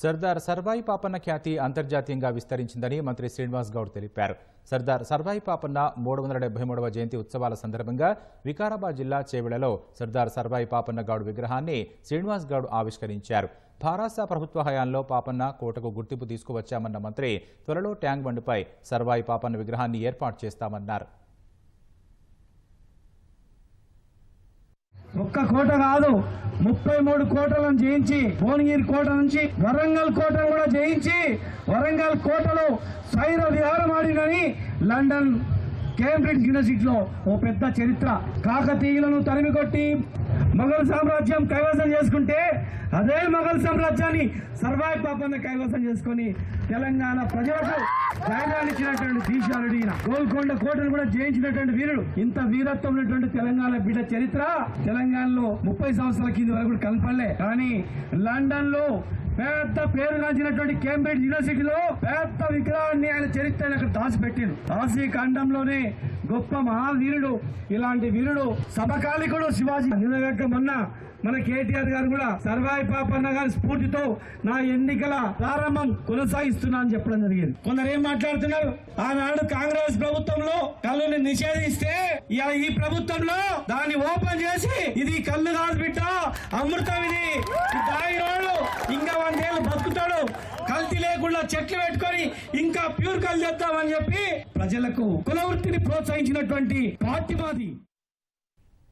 సర్దార్ సర్వాయి పాపన్న ఖ్యాతి అంతర్జాతీయంగా విస్తరించిందని మంత్రి శ్రీనివాస్ గౌడ్ తెలిపారు. సర్దార్ సర్వాయి పాపన్న మూడు వందల డెబ్బై మూడవ జయంతి ఉత్సవాల సందర్భంగా వికారాబాద్ జిల్లా చేవెళ్ళలో సర్దార్ సర్వాయి పాపన్న గౌడ్ విగ్రహాన్ని శ్రీనివాస్ గౌడ్ ఆవిష్కరించారు. భారాస ప్రభుత్వ హయాంలో పాపన్న కోటకు గుర్తింపు తీసుకువచ్చామన్న మంత్రి త్వరలో ట్యాంక్ బండ్పై సర్వాయి పాపన్న విగ్రహాన్ని ఏర్పాటు చేస్తామన్నారు. ఒక్క కోట కాదు ముప్పై మూడు కోటలను జయించి భువనగిరి కోట నుంచి వరంగల్ కోటను కూడా జయించి వరంగల్ కోటలో సైర విహారం ఆడినని లండన్ కేంబ్రిడ్జ్ యూనివర్సిటీలో ఓ పెద్ద చరిత్ర. కాకతీయులను తరిమి కొట్టి మొఘల్ సామ్రాజ్యం కైవసం చేసుకుంటే అదే మొఘల్ సామ్రాజ్యాన్ని సర్వాయి పాపన్న కైవసం చేసుకొని తెలంగాణ ప్రజలకు ధైర్యాన్ని ఇచ్చినటువంటి ఈయన. గోల్కొండ కోటను కూడా జయించినటువంటి వీరుడు. ఇంత వీరత్వం ఉన్నటువంటి తెలంగాణ బిడ్డ చరిత్ర తెలంగాణలో ముప్పై సంవత్సరాల కింద వరకు కనపడలే. కానీ లండన్లో పెద్ద పేరుగాంచినటువంటి కేంబ్రిడ్జ్ యూనివర్సిటీలో పెద్ద విగ్రహాన్ని ఆయన కాశీ ఖండంలోనే గొప్ప మహావీరుడు ఇలాంటి వీరుడు సభకాలికుడు శివాజీ. నిన్నగాక మొన్న మన కేటీఆర్ గారు కూడా సర్వాయి పాపన్న గారి స్ఫూర్తితో నా ఎన్నికల ప్రారంభం కొనసాగిస్తున్నా అని చెప్పడం జరిగింది. కొందరు ఏం మాట్లాడుతున్నారు? ఆనాడు కాంగ్రెస్ ప్రభుత్వంలో కళ్ళుని నిషేధిస్తే ఇలా ఈ ప్రభుత్వంలో దాన్ని ఓపెన్ చేసి ఇది కళ్ళు కాదు బిడ్డ అమృతం ఇది. ఇంకా వందేళ్ళు బతుకుతాడు. కల్తీ లేకుండా చెట్లు పెట్టుకొని ఇంకా ప్యూర్ కల్ చేద్దామని చెప్పి ప్రజలకు కుల వృత్తిని ప్రోత్సహించినటువంటి పార్టీ మాది.